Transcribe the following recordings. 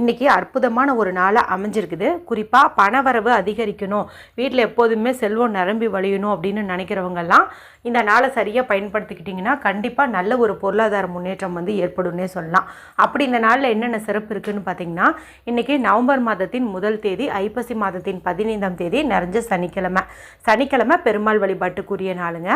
இன்றைக்கி அற்புதமான ஒரு நாளாக அமைஞ்சிருக்குது. குறிப்பாக பணவரவு அதிகரிக்கணும். வீட்டில் எப்போதுமே செல்வம் நிரம்பி வழியணும் அப்படின்னு நினைக்கிறவங்கெல்லாம் இந்த நாளை சரியாக பயன்படுத்திக்கிட்டிங்கன்னா கண்டிப்பாக நல்ல ஒரு பொருளாதார முன்னேற்றம் வந்து ஏற்படும்னே சொல்லலாம். அப்படி இந்த நாளில் என்னென்ன சிறப்பு இருக்குதுன்னு பார்த்தீங்கன்னா இன்றைக்கி நவம்பர் மாதத்தின் முதல் தேதி ஐப்பசி மாதத்தின் பதினைந்தாம் தேதி நிறைஞ்ச சனிக்கிழமை. சனிக்கிழமை பெருமாள் வழிபாட்டுக்குரிய நாளுங்க.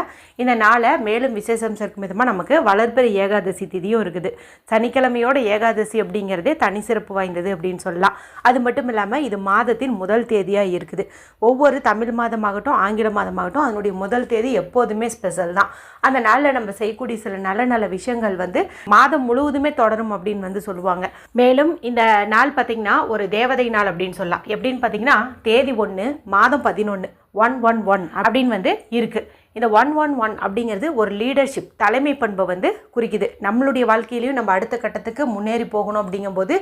இந்த நாளை மேலும் விசேஷம் சேர்க்கும் விதமாக நமக்கு வளர்பிறை ஏகாதசி திதியும் இருக்குது. சனிக்கிழமையோட ஏகாதசி அப்படிங்கிறதே தனி சிறப்பு வாய்ந்தது அப்படின்னு சொல்லலாம். அது மட்டும் இல்லாமல் இது மாதத்தின் முதல் தேதியாக இருக்குது. ஒவ்வொரு தமிழ் மாதமாகட்டும் ஆங்கில மாதமாகட்டும் அதனுடைய முதல் தேதி எப்போதுமே ஸ்பெஷல் தான். அந்த நாளில் நம்ம செய்யக்கூடிய சில நல்ல நல்ல விஷயங்கள் வந்து மாதம் முழுவதுமே தொடரும் அப்படின்னு வந்து சொல்லுவாங்க. மேலும் இந்த நாள் பார்த்திங்கன்னா ஒரு தேவதை நாள் அப்படின்னு சொல்லலாம். எப்படின்னு பார்த்தீங்கன்னா தேதி ஒன்று மாதம் பதினொன்று ஒன் ஒன் ஒன் அப்படின்னு வந்து இருக்குது இந்த ஒன் ஒன் ஒன் அப்படிங்கிறது ஒரு லீடர்ஷிப் தலைமை பண்பை வந்து குறிக்குது. நம்மளுடைய வாழ்க்கையிலையும் நம்ம அடுத்த கட்டத்துக்கு முன்னேறி போகணும் அப்படிங்கும்போது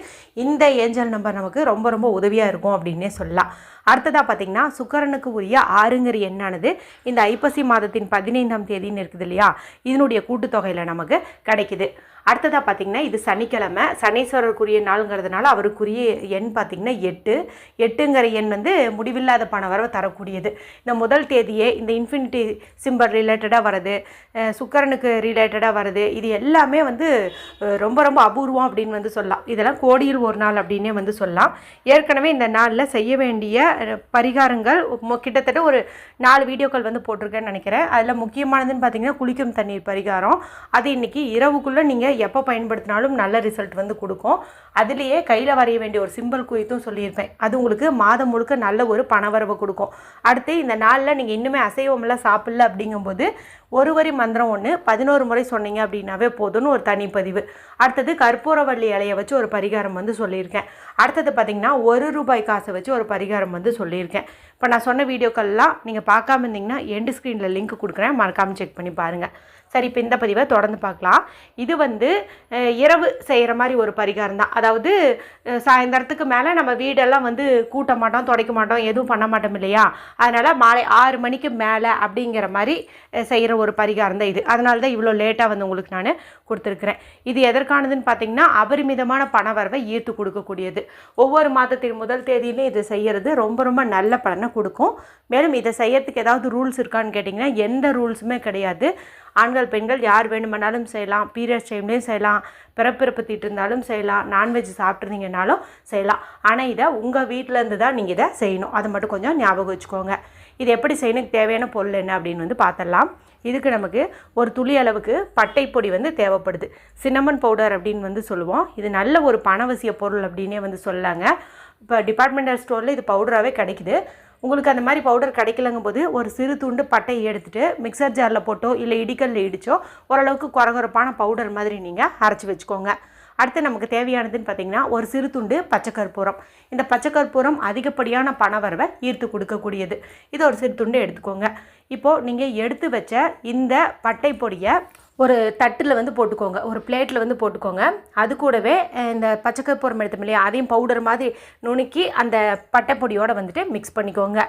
இந்த ஏஞ்சல் நம்பர் நமக்கு ரொம்ப ரொம்ப உதவியாக இருக்கும் அப்படின்னே சொல்லலாம். அடுத்ததாக பார்த்திங்கன்னா சுக்கரனுக்கு உரிய ஆறுங்கிற எண்ணானது இந்த ஐப்பசி மாதத்தின் பதினைந்தாம் தேதின்னு இருக்குது இல்லையா? இதனுடைய கூட்டுத்தொகையில் நமக்கு கிடைக்குது. அடுத்ததாக பார்த்திங்கன்னா இது சனிக்கிழமை. சனீஸ்வரருக்குரிய நாளுங்கிறதுனால அவருக்குரிய எண் பார்த்திங்கன்னா எட்டு. எட்டுங்கிற எண் வந்து முடிவில்லாத பண வரவு தரக்கூடியது. இந்த முதல் தேதியே இந்த இன்ஃபினிட்டி சிம்பர் ரிலேட்டடாக வருது சுக்கரனுக்கு ரிலேட்டடாக வருது இது எல்லாமே வந்து ரொம்ப ரொம்ப அபூர்வம் அப்படின்னு வந்து சொல்லலாம். இதெல்லாம் கோடியில் ஒரு நாள் அப்படின்னே வந்து சொல்லலாம். ஏற்கனவே இந்த நாளில் செய்ய வேண்டிய பரிகாரங்கள் கிட்டத்தட்ட ஒரு நாலு வீடியோக்கள் வந்து போட்டிருக்கேன்னு நினைக்கிறேன். அதில் முக்கியமானதுன்னு பார்த்தீங்கன்னா குளிக்கும் தண்ணீர் பரிகாரம். அது இன்றைக்கி இரவுக்குள்ளே நீங்கள் எப்போ பயன்படுத்தினாலும் நல்ல ரிசல்ட் வந்து கொடுக்கும். அதுலேயே கையில் வரைய வேண்டிய ஒரு சிம்பிள் குறித்தும் சொல்லியிருப்பேன். அது உங்களுக்கு மாதம் முழுக்க நல்ல ஒரு பணவரவை கொடுக்கும். அடுத்து இந்த நாளில் நீங்கள் இன்னுமே அசைவமெல்லாம் சாப்பிடல அப்படிங்கும்போது ஒரு வரி மந்திரம் ஒன்று பதினோரு முறை சொன்னீங்க அப்படின்னாவே போதும்னு ஒரு தனிப்பதிவு. அடுத்தது கற்பூரவள்ளி இலையை வச்சு ஒரு பரிகாரம் வந்து சொல்லியிருக்கேன். அடுத்தது பார்த்திங்கன்னா ஒரு ரூபாய் காசை வச்சு ஒரு பரிகாரம் வந்து சொல்லியிருக்கேன். இப்போ நான் சொன்ன வீடியோக்கள்லாம் நீங்கள் பார்க்காம இருந்தீங்கன்னா எண்டு ஸ்க்ரீனில் லிங்க் கொடுக்குறேன். மறக்காமல் செக் பண்ணி பாருங்கள் சரி இப்போ இந்த பதிவை தொடர்ந்து பார்க்கலாம். இது வந்து இரவு செய்கிற மாதிரி ஒரு பரிகாரம் தான். அதாவது சாயந்தரத்துக்கு மேலே நம்ம வீடெல்லாம் வந்து கூட்ட மாட்டோம் துடைக்க மாட்டோம் எதுவும் பண்ண மாட்டோம் இல்லையா? அதனால் மாலை ஆறு மணிக்கு மேலே அப்படிங்கிற மாதிரி செய்கிற ஒரு பரிகாரம் தான் இது. அதனால தான் இவ்வளோ லேட்டாக வந்து உங்களுக்கு நான் கொடுத்துருக்குறேன். இது எதற்கானதுன்னு பார்த்தீங்கன்னா அபரிமிதமான பண வரவை ஈர்த்து கொடுக்கக்கூடியது. ஒவ்வொரு மாதத்தின் முதல் தேதியிலும் இது செய்கிறது ரொம்ப ரொம்ப நல்ல பலனை கொடுக்கும். மேலும் இதை செய்யறதுக்கு ஏதாவது ரூல்ஸ் இருக்கான்னு கேட்டிங்கன்னா எந்த ரூல்ஸுமே கிடையாது. ஆண்கள் பெண்கள் யார் வேணுமானாலும் செய்யலாம். பீரியட்ஸ் டைம்லேயும் செய்யலாம். பிறப்பிறப்பு இருந்தாலும் செய்யலாம். நான்வெஜ் சாப்பிட்ருந்தீங்கனாலும் செய்யலாம். ஆனால் இதை உங்கள் வீட்டிலேருந்து தான் நீங்கள் இதை செய்யணும். அதை மட்டும் கொஞ்சம் ஞாபகம் வச்சுக்கோங்க. இது எப்படி செய்யணும்? தேவையான பொருள் என்ன அப்படின்னு வந்து பார்த்துடலாம் இதுக்கு நமக்கு ஒரு துளி அளவுக்கு பட்டை பொடி வந்து தேவைப்படுது. சின்னமன் பவுடர் அப்படின்னு வந்து சொல்லுவோம். இது நல்ல ஒரு பணவசிய பொருள் அப்படின்னே வந்து சொல்லாங்க இப்போ டிபார்ட்மெண்டல் ஸ்டோரில் இது பவுடராகவே கிடைக்குது. உங்களுக்கு அந்த மாதிரி பவுடர் கிடைக்கலங்கும் போது ஒரு சிறு துண்டு பட்டையை எடுத்துட்டு மிக்சர் ஜாரில் போட்டோ இல்லை இடிக்கல்ல இடிச்சோ ஓரளவுக்கு குறகுறப்பான பவுடர் மாதிரி நீங்கள் அரைச்சி வச்சுக்கோங்க. அடுத்து நமக்கு தேவையானதுன்னு பார்த்தீங்கன்னா ஒரு சிறு துண்டு பச்சைக்கற்பூரம் இந்த பச்சைக்கற்பூரம் அதிகப்படியான பண வரவை ஈர்த்து கொடுக்கக்கூடியது. இது ஒரு சிறு துண்டு எடுத்துக்கோங்க. இப்போது நீங்கள் எடுத்து வச்ச இந்த பட்டை பொடியை ஒரு தட்டில் வந்து போட்டுக்கோங்க. ஒரு பிளேட்டில் வந்து போட்டுக்கோங்க. அது கூடவே இந்த பச்சை எடுத்தோம் இல்லையா? அதையும் பவுடர் மாதிரி நுணுக்கி அந்த பட்டைப்பொடியோடு வந்துட்டு மிக்ஸ் பண்ணிக்கோங்க.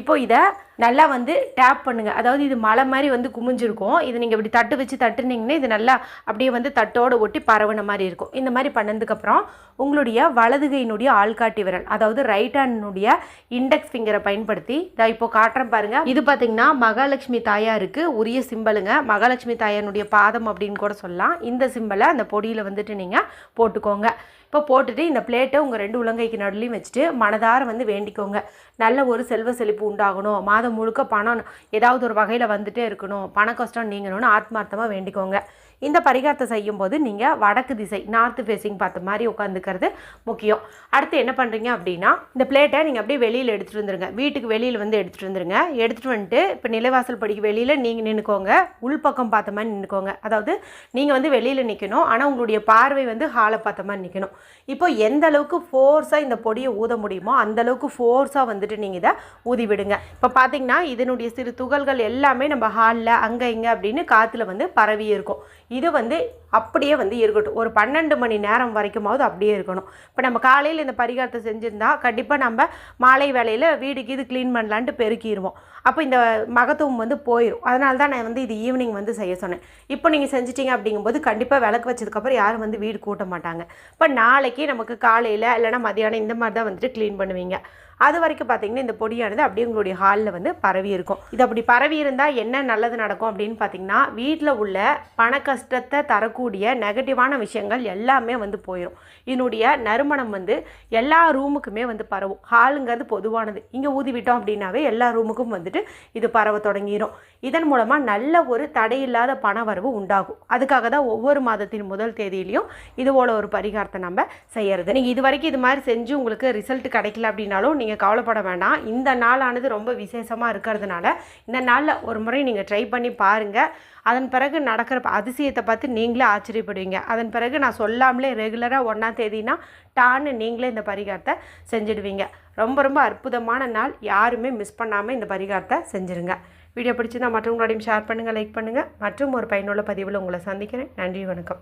இப்போ இதை நல்லா வந்து டேப் பண்ணுங்கள் அதாவது இது மலை மாதிரி வந்து குமிஞ்சிருக்கும். இது நீங்கள் இப்படி தட்டு வச்சு தட்டுனீங்கன்னா இது நல்லா அப்படியே வந்து தட்டோடு ஒட்டி பரவுன மாதிரி இருக்கும். இந்த மாதிரி பண்ணதுக்கப்புறம் உங்களுடைய வலதுகையினுடைய ஆள்காட்டி விரல் அதாவது ரைட் ஹேண்டினுடைய இண்டெக்ஸ் ஃபிங்கரை பயன்படுத்தி இதை இப்போ காட்டுறேன் பாருங்கள் இது பார்த்தீங்கன்னா மகாலட்சுமி தாயாருக்கு உரிய சிம்பலுங்க. மகாலட்சுமி தாயாருடைய பாதம் அப்படின்னு கூட சொல்லலாம். இந்த சிம்பலை அந்த பொடியில் வந்துட்டு நீங்கள் போட்டுக்கோங்க. இப்போ போட்டுட்டு இந்த பிளேட்டை உங்கள் ரெண்டு உலங்கைக்கு நடுலையும் வச்சுட்டு மனதார வந்து வேண்டிக்கோங்க. நல்ல ஒரு செல்வ செழிப்பு உண்டாகணும். மாதம் முழுக்க பணம் ஏதாவது ஒரு வகையில் வந்துட்டே இருக்கணும். பண கஷ்டம் நீங்கணும்னு ஆத்மார்த்தமாக வேண்டிக்கோங்க. இந்த பரிகாரத்தை செய்யும்போது நீங்கள் வடக்கு திசை நார்த் ஃபேஸிங் பார்த்த மாதிரி உட்காந்துக்கிறது முக்கியம். அடுத்து என்ன பண்ணுறீங்க அப்படின்னா இந்த பிளேட்டை நீங்கள் அப்படியே வெளியில் எடுத்துகிட்டு வந்துருங்க. வீட்டுக்கு வெளியில் வந்து எடுத்துகிட்டு வந்துருங்க. எடுத்துகிட்டு வந்துட்டு இப்போ நிலைவாசல் படிக்கு வெளியில் நீங்கள் நின்றுக்கோங்க உள்பக்கம் பார்த்த மாதிரி நின்றுக்கோங்க அதாவது நீங்கள் வந்து வெளியில் நிற்கணும் ஆனால் உங்களுடைய பார்வை வந்து ஹாலை பார்த்த மாதிரி நிற்கணும் இப்போ எந்த அளவுக்கு ஃபோர்ஸாக இந்த பொடியை ஊத முடியுமோ அந்தளவுக்கு ஃபோர்ஸாக வந்துட்டு நீங்கள் இதை ஊதி விடுங்க இப்போ பார்த்தீங்கன்னா இதனுடைய சிறு துகள்கள் எல்லாமே நம்ம ஹாலில் அங்கே இங்கே அப்படின்னு காற்றுல வந்து பரவி இருக்கும். இது வந்து அப்படியே வந்து இருக்கட்டும். ஒரு பன்னெண்டு மணி நேரம் வரைக்குமாவது அப்படியே இருக்கணும். இப்போ நம்ம காலையில் இந்த பரிகாரத்தை செஞ்சுருந்தா கண்டிப்பாக நம்ம மாலை வேலையில் வீடு கீது க்ளீன் பண்ணலான்ட்டு பெருக்கிடுவோம் அப்போ இந்த மகத்துவம் வந்து போயிடும் அதனால தான் நான் வந்து இது ஈவினிங் வந்து செய்ய சொன்னேன். இப்போ நீங்கள் செஞ்சிட்டீங்க அப்படிங்கும்போது கண்டிப்பாக விளக்கு வச்சதுக்கப்புறம் யாரும் வந்து வீடு கூட்ட மாட்டாங்க. இப்போ நாளைக்கு நமக்கு காலையில் இல்லைன்னா மதியானம் இந்த மாதிரி தான் வந்துட்டு க்ளீன் பண்ணுவீங்க. அது வரைக்கும் பார்த்தீங்கன்னா இந்த பொடியானது அப்படியே உங்களுடைய ஹாலில் வந்து பரவி இருக்கும். இது அப்படி பரவி இருந்தால் என்ன நல்லது நடக்கும் அப்படின்னு பார்த்தீங்கன்னா வீட்டில் உள்ள பண கஷ்டத்தை தரக்கூடிய நெகட்டிவான விஷயங்கள் எல்லாமே வந்து போயிடும் இதனுடைய நறுமணம் வந்து எல்லா ரூமுக்குமே வந்து பரவும். ஹாலுங்கிறது பொதுவானது. இங்கே ஊதி விட்டோம் அப்படின்னாவே எல்லா ரூமுக்கும் வந்துட்டு இது பரவ தொடங்கிடும் இதன் மூலமாக நல்ல ஒரு தடையில்லாத பண வரவு உண்டாகும். அதுக்காக தான் ஒவ்வொரு மாதத்தின் முதல் தேதியிலையும் இது போல ஒரு பரிகாரத்தை நம்ம செய்யறது. நீங்கள் இது வரைக்கும் இது மாதிரி செஞ்சு உங்களுக்கு ரிசல்ட் கிடைக்கல அப்படின்னாலும் நீங்கள் நீங்கள் கவலைப்பட வேண்டாம். இந்த நாளானது ரொம்ப விசேஷமாக இருக்கிறதுனால இந்த நாளில் ஒரு முறை நீங்கள் ட்ரை பண்ணி பாருங்கள் அதன் பிறகு நடக்கிற அதிசயத்தை பார்த்து நீங்களே ஆச்சரியப்படுவீங்க. அதன் பிறகு நான் சொல்லாமலே ரெகுலராக ஒன்றாம் தேதினா டான்னு நீங்களே இந்த பரிகாரத்தை செஞ்சுடுவீங்க. ரொம்ப ரொம்ப அற்புதமான நாள். யாருமே மிஸ் பண்ணாமல் இந்த பரிகாரத்தை செஞ்சுருங்க. வீடியோ பிடிச்சிருந்தால் மற்றவங்களோடையும் ஷேர் பண்ணுங்கள் லைக் பண்ணுங்கள் மற்றும் ஒரு பயனுள்ள பதிவில் உங்களை சந்திக்கிறேன். நன்றி வணக்கம்.